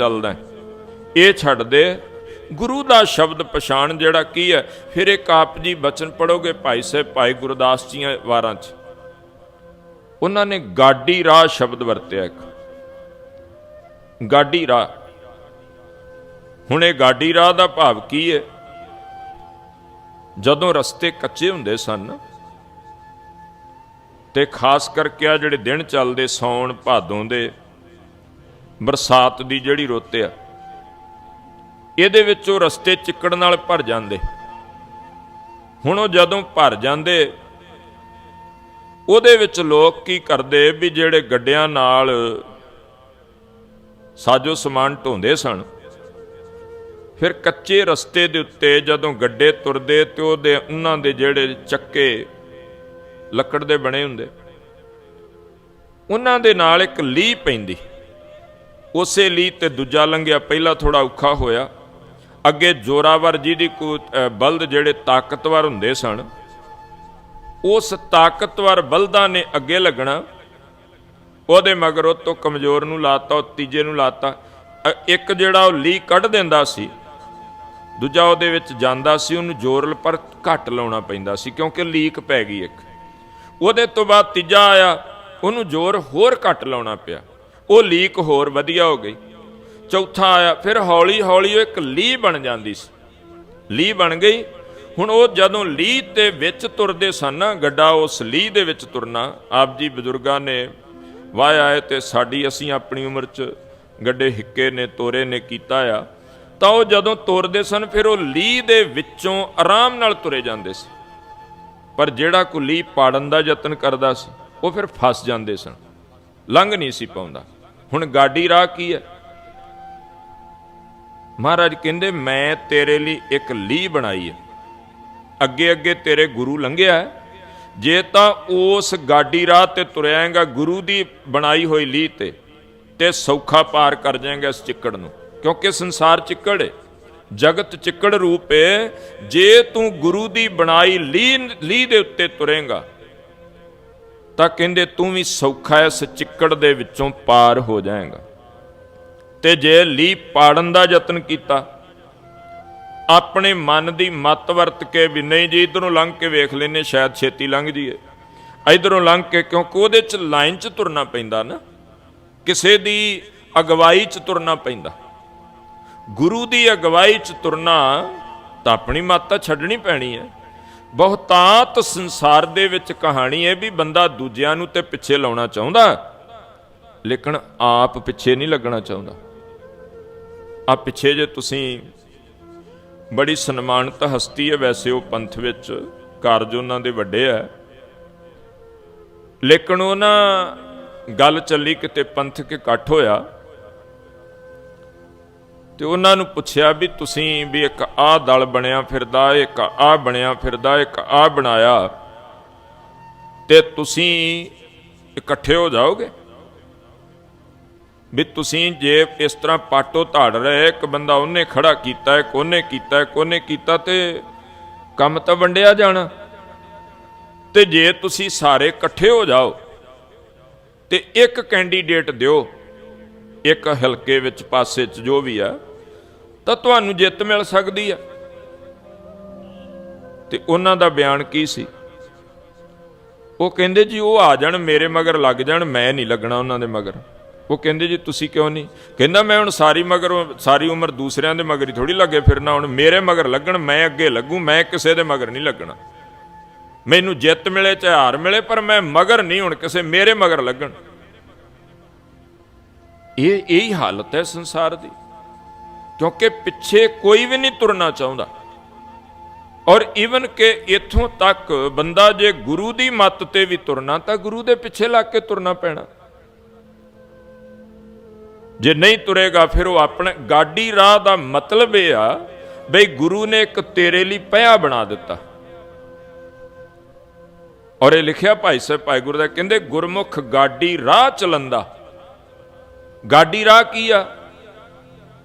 ਚੱਲਦਾ ਇਹ ਛੱਡ ਦੇ। ਗੁਰੂ ਦਾ ਸ਼ਬਦ ਪਛਾਣ ਜਿਹੜਾ ਕੀ ਹੈ, ਫਿਰ ਇੱਕ ਆਪ ਜੀ ਬਚਨ ਪੜੋਗੇ ਭਾਈ ਸਾਹਿਬ, ਭਾਈ ਗੁਰਦਾਸ ਜੀਆਂ ਵਾਰਾਂ 'ਚ। ਉਹਨਾਂ ਨੇ ਗਾਡੀ ਰਾਹ ਸ਼ਬਦ ਵਰਤਿਆ ਇੱਕ। ਗਾਡੀ ਰਾਹ। ਹੁਣ ਇਹ ਗਾਡੀ ਰਾਹ ਦਾ ਭਾਵ ਕੀ ਹੈ? ਜਦੋਂ ਰਸਤੇ ਕੱਚੇ ਹੁੰਦੇ ਸਨ ਤੇ ਖਾਸ ਕਰਕੇ ਆ ਜਿਹੜੇ ਦਿਨ ਚੱਲਦੇ, ਸੌਣ, ਭਾਦੋਂ ਦੇ ਬਰਸਾਤ ਦੀ ਜਿਹੜੀ ਰੁੱਤ ਆ, ਇਹਦੇ ਵਿੱਚ ਉਹ ਰਸਤੇ ਚਿੱਕੜ ਨਾਲ ਭਰ ਜਾਂਦੇ। ਹੁਣ ਉਹ ਜਦੋਂ ਭਰ ਜਾਂਦੇ, ਉਹਦੇ ਵਿੱਚ ਲੋਕ ਕੀ ਕਰਦੇ ਵੀ ਜਿਹੜੇ ਗੱਡਿਆਂ ਨਾਲ ਸਾਜੋ ਸਮਾਨ ਢੋਂਦੇ ਸਨ, ਫਿਰ ਕੱਚੇ ਰਸਤੇ ਦੇ ਉੱਤੇ ਜਦੋਂ ਗੱਡੇ ਤੁਰਦੇ ਤੇ ਉਹਦੇ ਉਹਨਾਂ ਦੇ ਜਿਹੜੇ ਚੱਕੇ ਲੱਕੜ ਦੇ ਬਣੇ ਹੁੰਦੇ, ਉਹਨਾਂ ਦੇ ਨਾਲ ਇੱਕ ਲੀਹ ਪੈਂਦੀ। ਉਸੇ ਲੀ ਤੇ ਦੂਜਾ ਲੰਘਿਆ ਪਹਿਲਾਂ ਥੋੜਾ ਔਖਾ ਹੋਇਆ। ਅੱਗੇ ਜੋਰਾਵਰ ਜੀ ਦੀ ਬਲਦ ਜਿਹੜੇ ਤਾਕਤਵਰ ਹੁੰਦੇ ਸਨ ਉਸ ਤਾਕਤਵਰ ਬਲਦਾਂ ਨੇ ਅੱਗੇ ਲੱਗਣਾ। ਉਹਦੇ ਮਗਰ ਉਹ ਤੋਂ ਕਮਜ਼ੋਰ ਨੂੰ ਲਾਤਾ ਉਹ ਤੀਜੇ ਨੂੰ ਲਾਤਾ। ਅ, ਇੱਕ ਜਿਹੜਾ ਉਹ ਲੀ ਕੱਢ ਦਿੰਦਾ ਸੀ ਦੂਜਾ ਉਹਦੇ ਵਿੱਚ ਜਾਂਦਾ ਸੀ ਉਹਨੂੰ ਜ਼ੋਰ ਪਰ ਘੱਟ ਲਾਉਣਾ ਪੈਂਦਾ ਸੀ ਕਿਉਂਕਿ ਲੀਕ ਪੈ ਗਈ ਇੱਕ। ਉਹਦੇ ਤੋਂ ਬਾਅਦ ਤੀਜਾ ਆਇਆ ਉਹਨੂੰ ਜ਼ੋਰ ਹੋਰ ਘੱਟ ਲਾਉਣਾ ਪਿਆ। ਉਹ ਲੀਕ ਹੋਰ ਵਧੀਆ ਹੋ ਗਈ। ਚੌਥਾ ਆਇਆ, ਫਿਰ ਹੌਲੀ ਹੌਲੀ ਉਹ ਇੱਕ ਲੀ ਬਣ ਜਾਂਦੀ ਸੀ। ਲੀ ਬਣ ਗਈ। ਹੁਣ ਉਹ ਜਦੋਂ ਲੀ ਤੇ ਵਿੱਚ ਤੁਰਦੇ ਸਨ ਨਾ ਗੱਡਾ ਉਸ ਲੀ ਦੇ ਵਿੱਚ ਤੁਰਨਾ, ਆਪ ਜੀ ਬਜ਼ੁਰਗਾਂ ਨੇ ਵਾਹ ਆਏ ਤੇ ਸਾਡੀ ਅਸੀਂ ਆਪਣੀ ਉਮਰ 'ਚ ਗੱਡੇ ਹਿੱਕੇ ਨੇ, ਤੋਰੇ ਨੇ ਕੀਤਾ ਆ, ਤਾਂ ਉਹ ਜਦੋਂ ਤੁਰਦੇ ਸਨ, ਫਿਰ ਉਹ ਲੀ ਦੇ ਵਿੱਚੋਂ ਆਰਾਮ ਨਾਲ ਤੁਰੇ ਜਾਂਦੇ ਸੀ। ਪਰ ਜਿਹੜਾ ਕੁਲੀ ਪਾੜਨ ਦਾ ਯਤਨ ਕਰਦਾ ਸੀ, ਉਹ ਫਿਰ ਫਸ ਜਾਂਦੇ ਸਨ। ਲੰਘ ਨਹੀਂ ਸੀ ਪਾਉਂਦਾ। ਹੁਣ ਗਾਡੀ ਰਾਹ ਕੀ ਹੈ? ਮਹਾਰਾਜ ਕਹਿੰਦੇ, ਮੈਂ ਤੇਰੇ ਲਈ ਇੱਕ ਲੀਹ ਬਣਾਈ ਹੈ। ਅੱਗੇ ਅੱਗੇ ਤੇਰੇ ਗੁਰੂ ਲੰਘਿਆ ਹੈ। ਜੇ ਤਾਂ ਉਸ ਗਾਡੀ ਰਾਹ ਤੇ ਤੁਰਿਆਏਗਾ ਗੁਰੂ ਦੀ ਬਣਾਈ ਹੋਈ ਲੀਹ ਤੇ ਤੇ ਸੌਖਾ ਪਾਰ ਕਰ ਜਾਏਗਾ ਇਸ ਚਿੱਕੜ ਨੂੰ। ਕਿਉਂਕਿ ਸੰਸਾਰ ਚਿੱਕੜ ਹੈ ਜਗਤ ਚਿੱਕੜ ਰੂਪ ਹੈ ਜੇ ਤੂੰ ਗੁਰੂ ਦੀ ਬਣਾਈ ਲੀਹ ਲੀਹ ਦੇ ਉੱਤੇ ਤੁਰੇਗਾ ਤਾਂ ਕਹਿੰਦੇ, ਤੂੰ ਵੀ ਸੌਖਾ ਇਸ ਚਿੱਕੜ ਦੇ ਵਿੱਚੋਂ ਪਾਰ ਹੋ ਜਾਏਗਾ। ਤੇ ਜੇ ਲੀ ਪਾੜਨ ਦਾ ਯਤਨ ਕੀਤਾ, ਆਪਣੇ ਮਨ ਦੀ ਮਤ ਵਰਤ ਕੇ ਵੀ ਨਹੀਂ ਜੀ, ਇਧਰੋਂ ਲੰਘ ਕੇ ਵੇਖ ਲੈਨੇ, ਸ਼ਾਇਦ ਛੇਤੀ ਲੰਘ ਜੀਏ ਇਧਰੋਂ ਲੰਘ ਕੇ ਕਿਉਂਕਿ ਉਹਦੇ ਚ ਲਾਈਨ ਚ ਤੁਰਨਾ ਪੈਂਦਾ ਨਾ, ਕਿਸੇ ਦੀ ਅਗਵਾਈ ਚ ਤੁਰਨਾ ਪੈਂਦਾ। ਗੁਰੂ ਦੀ ਅਗਵਾਈ ਚ ਤੁਰਨਾ ਤਾਂ ਆਪਣੀ ਮੱਤ ਤਾਂ ਛੱਡਣੀ ਪੈਣੀ ਹੈ ਬਹੁਤਾਤ ਸੰਸਾਰ ਦੇ ਵਿੱਚ ਕਹਾਣੀ ਹੈ ਵੀ ਬੰਦਾ ਦੂਜਿਆਂ ਨੂੰ ਤੇ ਪਿੱਛੇ ਲਾਉਣਾ ਚਾਹੁੰਦਾ ਲੇਕਿਨ ਆਪ ਪਿੱਛੇ ਨਹੀਂ ਲੱਗਣਾ ਚਾਹੁੰਦਾ। ਆ ਪਿੱਛੇ ਜੇ ਤੁਸੀਂ ਬੜੀ ਸਨਮਾਨਿਤ ਹਸਤੀ ਹੈ, ਵੈਸੇ ਉਹ ਪੰਥ ਵਿੱਚ ਕਾਰਜ ਉਹਨਾਂ ਦੇ ਵੱਡੇ ਹੈ। ਲੇਕਿਨ ਉਹਨਾਂ ਗੱਲ ਚੱਲੀ ਕਿਤੇ ਪੰਥਕ ਇਕੱਠ ਹੋਇਆ ਤੇ ਉਹਨਾਂ ਨੂੰ ਪੁੱਛਿਆ ਵੀ ਤੁਸੀਂ ਵੀ ਇੱਕ ਆਹ ਦਲ ਬਣਿਆ ਫਿਰਦਾ, ਇੱਕ ਆਹ ਬਣਿਆ ਫਿਰਦਾ, ਇੱਕ ਆਹ ਬਣਾਇਆ ਤੇ ਤੁਸੀਂ ਇਕੱਠੇ ਹੋ ਜਾਓਗੇ? ਵੀ ਤੁਸੀਂ ਜੇ ਇਸ ਤਰ੍ਹਾਂ ਪਾਟੋ ਧਾੜ ਰਹੇ, ਇੱਕ ਬੰਦਾ ਉਹਨੇ ਖੜਾ ਕੀਤਾ, ਇੱਕ ਉਹਨੇ ਕੀਤਾ, ਇੱਕ ਉਹਨੇ ਕੀਤਾ ਤੇ ਕੰਮ ਤਾਂ ਵੰਡਿਆ ਜਾਣਾ। ਤੇ ਜੇ ਤੁਸੀਂ ਸਾਰੇ ਇਕੱਠੇ ਹੋ ਜਾਓ, ਤੇ ਇੱਕ ਕੈਂਡੀਡੇਟ ਦਿਓ, ਇੱਕ ਹਲਕੇ ਵਿੱਚ ਪਾਸੇ 'ਚ ਜੋ ਵੀ ਆ ਤਾਂ ਤੁਹਾਨੂੰ ਜਿੱਤ ਮਿਲ ਸਕਦੀ ਆ। ਤੇ ਉਹਨਾਂ ਦਾ ਬਿਆਨ ਕੀ ਸੀ? ਉਹ ਕਹਿੰਦੇ ਜੀ, ਉਹ ਆ ਜਾਣ, ਮੇਰੇ ਮਗਰ ਲੱਗ ਜਾਣ, ਮੈਂ ਨਹੀਂ ਲੱਗਣਾ ਉਹਨਾਂ ਦੇ ਮਗਰ। ਉਹ ਕਹਿੰਦੇ ਜੀ, ਤੁਸੀਂ ਕਿਉਂ ਨਹੀਂ? ਕਹਿੰਦਾ, ਮੈਂ ਹੁਣ ਸਾਰੀ ਮਗਰ, ਸਾਰੀ ਉਮਰ ਦੂਸਰਿਆਂ ਦੇ ਮਗਰ ਹੀ ਥੋੜੀ ਲੱਗੇ ਫਿਰਨਾ, ਹੁਣ ਮੇਰੇ ਮਗਰ ਲੱਗਣ, ਮੈਂ ਅੱਗੇ ਲੱਗੂ, ਮੈਂ ਕਿਸੇ ਦੇ ਮਗਰ ਨਹੀਂ ਲੱਗਣਾ। ਮੈਨੂੰ ਜਿੱਤ ਮਿਲੇ, ਚਾਹੇ ਹਾਰ ਮਿਲੇ, ਪਰ ਮੈਂ ਮਗਰ ਨਹੀਂ ਹੁਣ ਕਿਸੇ ਮੇਰੇ ਮਗਰ ਲੱਗਣ। ਇਹ, ਇਹੀ ਹਾਲਤ ਹੈ ਸੰਸਾਰ ਦੀ। ਕਿਉਂਕਿ ਪਿੱਛੇ ਕੋਈ ਵੀ ਨਹੀਂ ਤੁਰਨਾ ਚਾਹੁੰਦਾ। ਔਰ ਇਵਨ ਕਿ ਇਥੋਂ ਤੱਕ ਬੰਦਾ ਜੇ ਗੁਰੂ ਦੀ ਮੱਤ ਤੇ ਵੀ ਤੁਰਨਾ, ਤਾਂ ਗੁਰੂ ਦੇ ਪਿੱਛੇ ਲੱਗ ਕੇ ਤੁਰਨਾ ਪੈਣਾ। ਜੇ ਨਹੀਂ ਤੁਰੇਗਾ, ਫਿਰ ਉਹ ਆਪਣੇ ਗਾਡੀ ਰਾਹ ਦਾ ਮਤਲਬ ਇਹ ਆ ਬਈ ਗੁਰੂ ਨੇ ਇੱਕ ਤੇਰੇ ਲਈ ਪਿਆ ਬਣਾ ਦਿੱਤਾ। ਔਰ ਇਹ ਲਿਖਿਆ ਭਾਈ ਸਾਹਿਬ, ਭਾਈ ਗੁਰੂ ਦਾ ਕਹਿੰਦੇ, ਗੁਰਮੁਖ ਗਾਡੀ ਰਾਹ ਚਲੰਦਾ। ਗਾਡੀ ਰਾਹ ਕੀ ਆ?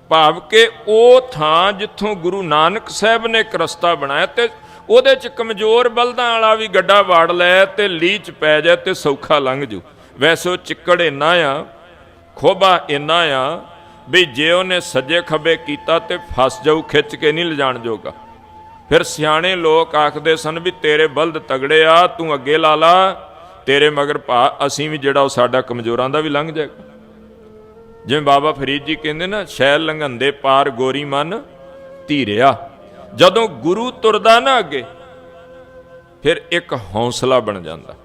ਭਾਵ ਕਿ ਉਹ ਥਾਂ ਜਿੱਥੋਂ ਗੁਰੂ ਨਾਨਕ ਸਾਹਿਬ ਨੇ ਇੱਕ ਰਸਤਾ ਬਣਾਇਆ ਤੇ ਉਹਦੇ ਚ ਕਮਜ਼ੋਰ ਬਲਦਾਂ ਵਾਲਾ ਵੀ ਗੱਡਾ ਵਾੜ ਲੈ ਤੇ ਲੀਚ ਪੈ ਜਾਏ ਤੇ ਸੌਖਾ ਲੰਘ ਜੂ। ਵੈਸੇ ਉਹ ਚਿੱਕੜ ਇੰਨਾ ਆ, ਖੋਬਾ ਇੰਨਾ ਆ ਵੀ ਜੇ ਉਹਨੇ ਸੱਜੇ ਖੱਬੇ ਕੀਤਾ ਤੇ ਫਸ ਜਾਊ, ਖਿੱਚ ਕੇ ਨਹੀਂ ਲਿਜਾਣ ਜੋਗਾ। ਫਿਰ ਸਿਆਣੇ ਲੋਕ ਆਖਦੇ ਸਨ ਵੀ ਤੇਰੇ ਬਲਦ ਤਗੜੇ ਆ, ਤੂੰ ਅੱਗੇ ਲਾ ਲਾ, ਤੇਰੇ ਮਗਰ ਭਾ, ਅਸੀਂ ਵੀ ਜਿਹੜਾ ਉਹ ਸਾਡਾ ਕਮਜ਼ੋਰਾਂ ਦਾ ਵੀ ਲੰਘ ਜਾਏਗਾ। ਜਿਵੇਂ ਬਾਬਾ ਫਰੀਦ ਜੀ ਕਹਿੰਦੇ ਨਾ, ਸ਼ੈਲ ਲੰਘੰਦੇ ਪਾਰ ਗੋਰੀ ਮਨ ਧੀਰਿਆ। ਜਦੋਂ ਗੁਰੂ ਤੁਰਦਾ ਨਾ ਅੱਗੇ, ਫਿਰ ਇੱਕ ਹੌਸਲਾ ਬਣ ਜਾਂਦਾ।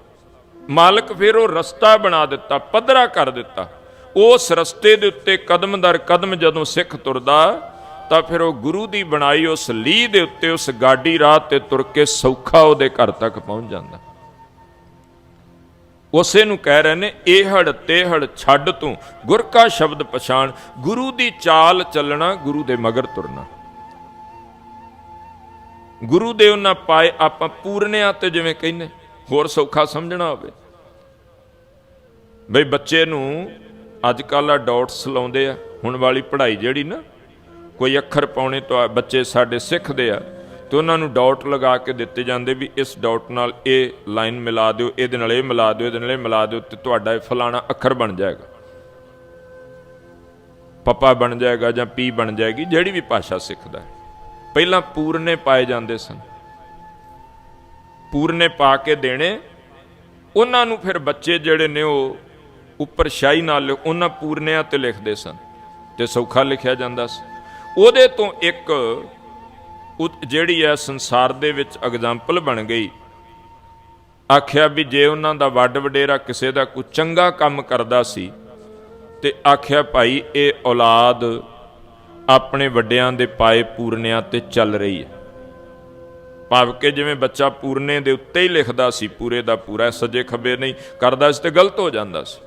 ਮਾਲਕ ਫਿਰ ਉਹ ਰਸਤਾ ਬਣਾ ਦਿੱਤਾ, ਪੱਧਰਾ ਕਰ ਦਿੱਤਾ। ਉਸ ਰਸਤੇ ਦੇ ਉੱਤੇ ਕਦਮ ਦਰ ਕਦਮ ਜਦੋਂ ਸਿੱਖ ਤੁਰਦਾ, ਤਾਂ ਫਿਰ ਉਹ ਗੁਰੂ ਦੀ ਬਣਾਈ ਉਸ ਲੀਹ ਦੇ ਉੱਤੇ ਉਸ ਗਾਡੀ ਰਾਹ ਤੇ ਤੁਰ ਕੇ ਸੌਖਾ ਉਹਦੇ ਘਰ ਤੱਕ ਪਹੁੰਚ ਜਾਂਦਾ। ਉਸੇ ਨੂੰ ਕਹਿ ਰਹੇ ਨੇ, ਏਹੜ ਤੇਹੜ ਛੱਡ ਤੂੰ, ਗੁਰ ਕਾ ਸ਼ਬਦ ਪਛਾਣ, ਗੁਰੂ ਦੀ ਚਾਲ ਚੱਲਣਾ, ਗੁਰੂ ਦੇ ਮਗਰ ਤੁਰਨਾ। ਗੁਰੂ ਦੇ ਉਹਨਾਂ ਪਾਏ ਆਪਾਂ ਪੂਰਨਿਆਂ ਤੇ ਜਿਵੇਂ ਕਹਿੰਦੇ, ਹੋਰ ਸੌਖਾ ਸਮਝਣਾ ਹੋਵੇ। ਬਈ ਬੱਚੇ ਨੂੰ ਅੱਜ ਕੱਲ੍ਹ ਆ ਡਾਟਸ ਲਾਉਂਦੇ ਆ, ਹੁਣ ਵਾਲੀ ਪੜ੍ਹਾਈ ਜਿਹੜੀ ਨਾ, ਕੋਈ ਅੱਖਰ ਪਾਉਣੇ ਤੋਂ ਬੱਚੇ ਸਾਡੇ ਸਿੱਖਦੇ ਆ ਤੇ ਉਹਨਾਂ ਨੂੰ ਡਾਟ ਲਗਾ ਕੇ ਦਿੱਤੇ ਜਾਂਦੇ ਵੀ ਇਸ ਡਾਟ ਨਾਲ ਇਹ ਲਾਈਨ ਮਿਲਾ ਦਿਓ, ਇਹਦੇ ਨਾਲ ਇਹ ਮਿਲਾ ਦਿਓ, ਇਹਦੇ ਨਾਲ ਇਹ ਮਿਲਾ ਦਿਓ ਤੇ ਤੁਹਾਡਾ ਇਹ ਫਲਾਣਾ ਅੱਖਰ ਬਣ ਜਾਏਗਾ। ਪਪਾ ਬਣ ਜਾਏਗਾ ਜਾਂ ਪੀ ਬਣ ਜਾਏਗੀ, ਜਿਹੜੀ ਵੀ ਭਾਸ਼ਾ ਸਿੱਖਦਾ ਹੈ। ਪਹਿਲਾਂ ਪੂਰਨੇ ਪਾਏ ਜਾਂਦੇ ਸਨ। ਪੂਰਨੇ ਪਾ ਕੇ ਦੇਣੇ, ਉਹਨਾਂ ਨੂੰ ਫਿਰ ਬੱਚੇ ਜਿਹੜੇ ਨੇ ਉਹ ਉੱਪਰ ਸ਼ਾਹੀ ਨਾਲ ਲਿਖ- ਉਹਨਾਂ ਪੂਰਨਿਆਂ ਤੇ ਲਿਖਦੇ ਸਨ ਤੇ ਸੌਖਾ ਲਿਖਿਆ ਜਾਂਦਾ ਸੀ। ਉਹਦੇ ਤੋਂ ਇੱਕ ਉਹ ਜਿਹੜੀ ਹੈ ਸੰਸਾਰ ਦੇ ਵਿੱਚ ਐਗਜ਼ਾਮਪਲ ਬਣ ਗਈ। ਆਖਿਆ ਵੀ ਜੇ ਉਹਨਾਂ ਦਾ ਵੱਡ ਵਡੇਰਾ ਕਿਸੇ ਦਾ ਕੋਈ ਚੰਗਾ ਕੰਮ ਕਰਦਾ ਸੀ, ਤੇ ਆਖਿਆ ਭਾਈ ਇਹ ਔਲਾਦ ਆਪਣੇ ਵੱਡਿਆਂ ਦੇ ਪਾਏ ਪੂਰਨਿਆਂ ਤੇ ਚੱਲ ਰਹੀ ਹੈ ਭਾਵ ਕਿ ਜਿਵੇਂ ਬੱਚਾ ਪੂਰਨੇ ਦੇ ਉੱਤੇ ਹੀ ਲਿਖਦਾ ਸੀ, ਪੂਰੇ ਦਾ ਪੂਰਾ ਸੱਜੇ ਖੱਬੇ ਨਹੀਂ, ਕਰਦਾ ਸੀ ਤੇ ਗਲਤ ਹੋ ਜਾਂਦਾ ਸੀ।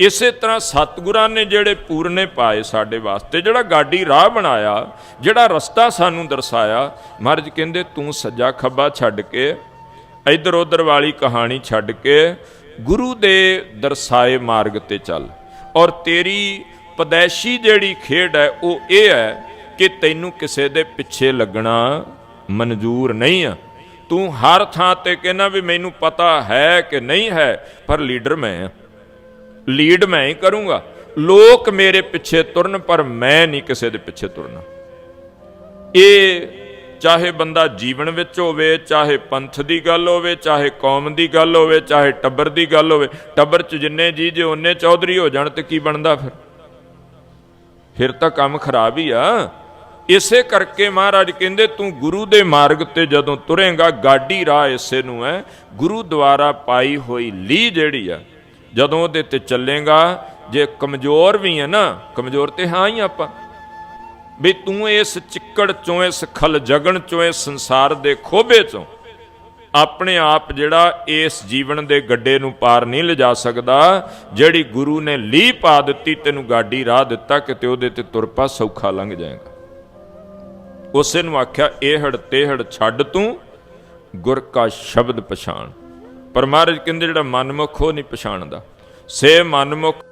ਇਸੇ ਤਰ੍ਹਾਂ ਸਤਿਗੁਰਾਂ ਨੇ ਜਿਹੜੇ ਪੂਰਨੇ ਪਾਏ ਸਾਡੇ ਵਾਸਤੇ, ਜਿਹੜਾ ਗਾਡੀ ਰਾਹ ਬਣਾਇਆ, ਜਿਹੜਾ ਰਸਤਾ ਸਾਨੂੰ ਦਰਸਾਇਆ, ਮਹਾਰਾਜ ਕਹਿੰਦੇ, ਤੂੰ ਸੱਜਾ ਖੱਬਾ ਛੱਡ ਕੇ, ਇਧਰ ਉਧਰ ਵਾਲੀ ਕਹਾਣੀ ਛੱਡ ਕੇ, ਗੁਰੂ ਦੇ ਦਰਸਾਏ ਮਾਰਗ ਤੇ ਚੱਲ। ਔਰ ਤੇਰੀ ਪਦੈਸ਼ੀ ਜਿਹੜੀ ਖੇਡ ਹੈ, ਉਹ ਇਹ ਹੈ ਕਿ ਤੈਨੂੰ ਕਿਸੇ ਦੇ ਪਿੱਛੇ ਲੱਗਣਾ ਮਨਜ਼ੂਰ ਨਹੀਂ ਆ। ਤੂੰ ਹਰ ਥਾਂ ਤੇ ਕਹਿੰਦਾ ਵੀ ਮੈਨੂੰ ਪਤਾ ਹੈ ਕਿ ਨਹੀਂ ਹੈ, ਪਰ ਲੀਡਰ ਮੈਂ ਆ। ਲੀਡ ਮੈਂ ਹੀ ਕਰੂੰਗਾ। ਲੋਕ ਮੇਰੇ ਪਿੱਛੇ ਤੁਰਨ, ਪਰ ਮੈਂ ਨਹੀਂ ਕਿਸੇ ਦੇ ਪਿੱਛੇ ਤੁਰਨਾ। ਇਹ ਚਾਹੇ ਬੰਦਾ ਜੀਵਨ ਵਿੱਚ ਹੋਵੇ, ਚਾਹੇ ਪੰਥ ਦੀ ਗੱਲ ਹੋਵੇ, ਚਾਹੇ ਕੌਮ ਦੀ ਗੱਲ ਹੋਵੇ, ਚਾਹੇ ਟੱਬਰ ਦੀ ਗੱਲ ਹੋਵੇ, ਟੱਬਰ 'ਚ ਜਿੰਨੇ ਜੀ ਜੇ ਉਹਨੇ ਚੌਧਰੀ ਹੋ ਜਾਣ ਤੇ ਕੀ ਬਣਦਾ ਫਿਰ? ਫਿਰ ਤਾਂ ਕੰਮ ਖਰਾਬ ਹੀ ਆ। ਇਸੇ ਕਰਕੇ ਮਹਾਰਾਜ ਕਹਿੰਦੇ, ਤੂੰ ਗੁਰੂ ਦੇ ਮਾਰਗ ਤੇ ਜਦੋਂ ਤੁਰੇਗਾ ਗਾਡੀ ਰਾਹ ਇਸੇ ਨੂੰ ਹੈ। ਗੁਰੂ ਦੁਆਰਾ ਪਾਈ ਹੋਈ ਲੀ ਜਿਹੜੀ ਆ ਜਦੋਂ ਉਹਦੇ ਤੇ ਚੱਲੇਗਾ, ਜੇ ਕਮਜ਼ੋਰ ਵੀ ਹੈ ਨਾ, ਕਮਜ਼ੋਰ ਤੇ ਹਾਂ ਹੀ ਆਪਾਂ। ਵੀ ਤੂੰ ਇਸ ਚਿੱਕੜ ਚੋਂ, ਇਸ ਖਲ ਜਗਣ ਚੋਂ, ਇਸ ਸੰਸਾਰ ਦੇ ਖੋਬੇ ਚੋਂ ਆਪਣੇ ਆਪ ਜਿਹੜਾ ਇਸ ਜੀਵਨ ਦੇ ਗੱਡੇ ਨੂੰ ਪਾਰ ਨਹੀਂ ਲਿਜਾ ਸਕਦਾ, ਜਿਹੜੀ ਗੁਰੂ ਨੇ ਲੀ ਪਾ ਦਿੱਤੀ, ਤੈਨੂੰ ਗਾਡੀ ਰਾਹ ਦਿੱਤਾ, ਕਿਤੇ ਉਹਦੇ ਤੇ ਤੁਰ ਪਾ, ਸੌਖਾ ਲੰਘ ਜਾਏਗਾ। ਉਸੇ ਨੂੰ ਆਖਿਆ ਇਹੜ ਤੇਹੜ ਛੱਡ ਤੂੰ, ਗੁਰ ਕਾ ਸ਼ਬਦ ਪਛਾਣ। ਪਰ ਮਹਾਰਾਜ ਕਹਿੰਦੇ ਜਿਹੜਾ ਮਨਮੁਖ ਉਹ ਨਹੀਂ ਪਛਾਣਦਾ। ਸੇ ਮਨਮੁਖ